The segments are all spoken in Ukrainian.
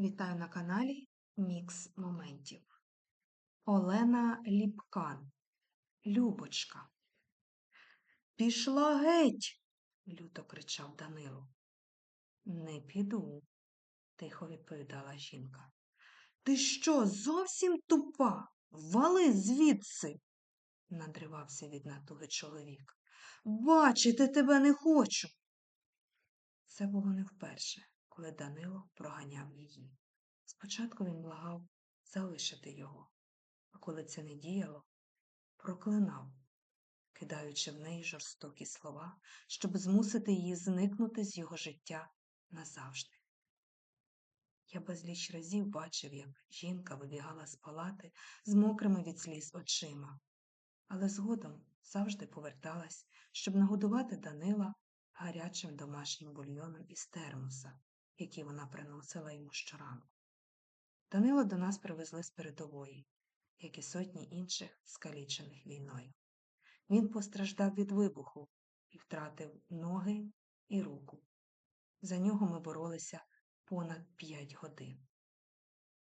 Вітаю на каналі Мікс Моментів. Олена Ліпкан. Любочка. Пішла геть, люто кричав Данило. Не піду, тихо відповідала жінка. Ти що, зовсім тупа? Вали звідси, надривався від натуги чоловік. Бачити тебе не хочу. Це було не вперше, коли Данило проганяв її. Спочатку він благав залишити його, а коли це не діяло, проклинав, кидаючи в неї жорстокі слова, щоб змусити її зникнути з його життя назавжди. Я безліч разів бачив, як жінка вибігала з палати з мокрими від сліз очима, але згодом завжди поверталась, щоб нагодувати Данила гарячим домашнім бульйоном із термоса, який вона приносила йому щоранку. Данила до нас привезли з передової, як і сотні інших, скалічених війною. Він постраждав від вибуху і втратив ноги і руку. За нього ми боролися понад п'ять годин.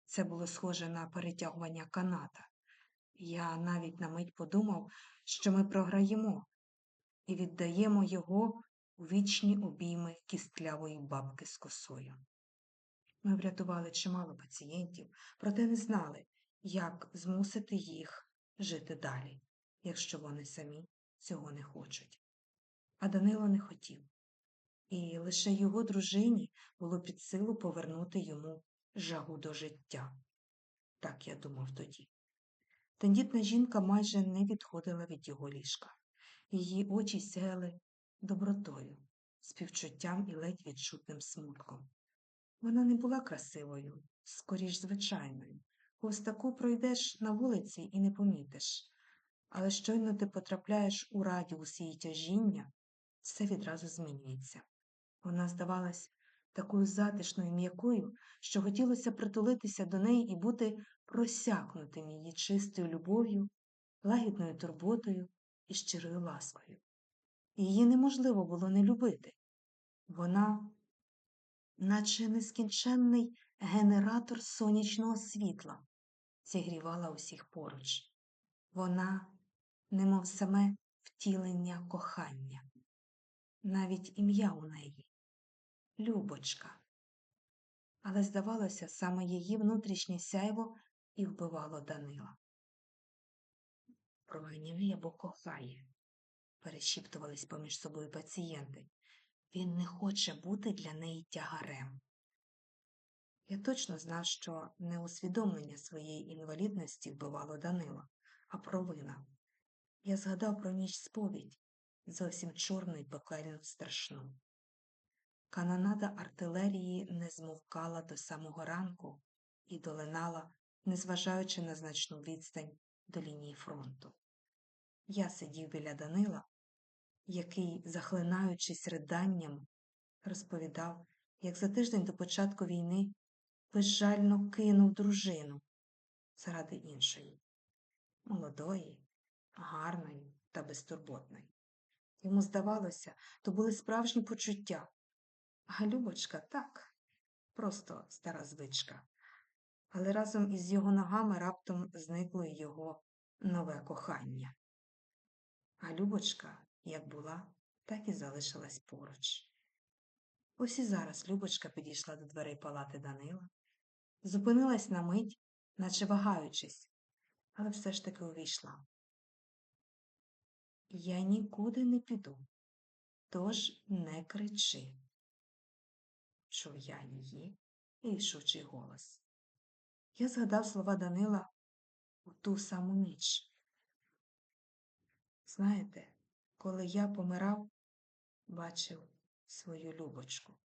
Це було схоже на перетягування каната. Я навіть на мить подумав, що ми програємо і віддаємо його у вічні обійми кістлявої бабки з косою. Ми врятували чимало пацієнтів, проте не знали, як змусити їх жити далі, якщо вони самі цього не хочуть. А Данило не хотів, і лише його дружині було під силу повернути йому жагу до життя. Так я думав тоді. Тендітна жінка майже не відходила від його ліжка. Її очі сяяли добротою, співчуттям і ледь відчутним смутком. Вона не була красивою, скоріш звичайною. Ось таку пройдеш на вулиці і не помітиш. Але щойно ти потрапляєш у радіус її тяжіння, все відразу змінюється. Вона здавалась такою затишною м'якою, що хотілося притулитися до неї і бути просякнутим її чистою любов'ю, лагідною турботою і щирою ласкою. Її неможливо було не любити. Вона, наче нескінченний генератор сонячного світла, зігрівала усіх поруч. Вона, немов саме втілення кохання, навіть ім'я у неї Любочка. Але, здавалося, саме її внутрішнє сяйво і вбивало Данила. Проганяє або кохає, перешіптувались поміж собою пацієнти. Він не хоче бути для неї тягарем. Я точно знав, що не усвідомлення своєї інвалідності вбивало Данила, а провина. Я згадав про ніч сповідь, зовсім чорну і пекельну страшну. Канонада артилерії не змовкала до самого ранку і долинала, незважаючи на значну відстань до лінії фронту. Я сидів біля Данила, який, захлинаючись риданням, розповідав, як за тиждень до початку війни безжально кинув дружину заради іншої, молодої, гарної та безтурботної. Йому здавалося, то були справжні почуття. А Любочка так, просто стара звичка. Але разом із його ногами раптом зникло його нове кохання. А Любочка, як була, так і залишилась поруч. Ось і зараз Любочка підійшла до дверей палати Данила, зупинилась на мить, наче вагаючись, але все ж таки увійшла. Я нікуди не піду, тож не кричи чув я її рішучий голос. Я згадав слова Данила у ту саму ніч. Знаєте, коли я помирав, бачив свою любочку,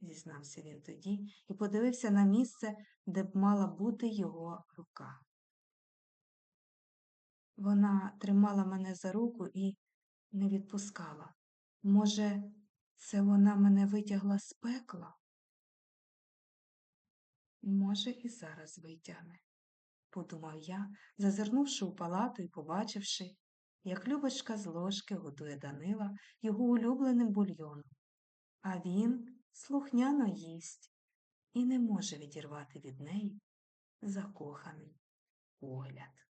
зізнався він тоді і подивився на місце, де б мала бути його рука. Вона тримала мене за руку і не відпускала. Може, це вона мене витягла з пекла? Може, і зараз витягне, подумав я, зазирнувши у палату і побачивши, як Любочка з ложки годує Данила його улюбленим бульйоном, а він слухняно їсть і не може відірвати від неї закоханий погляд.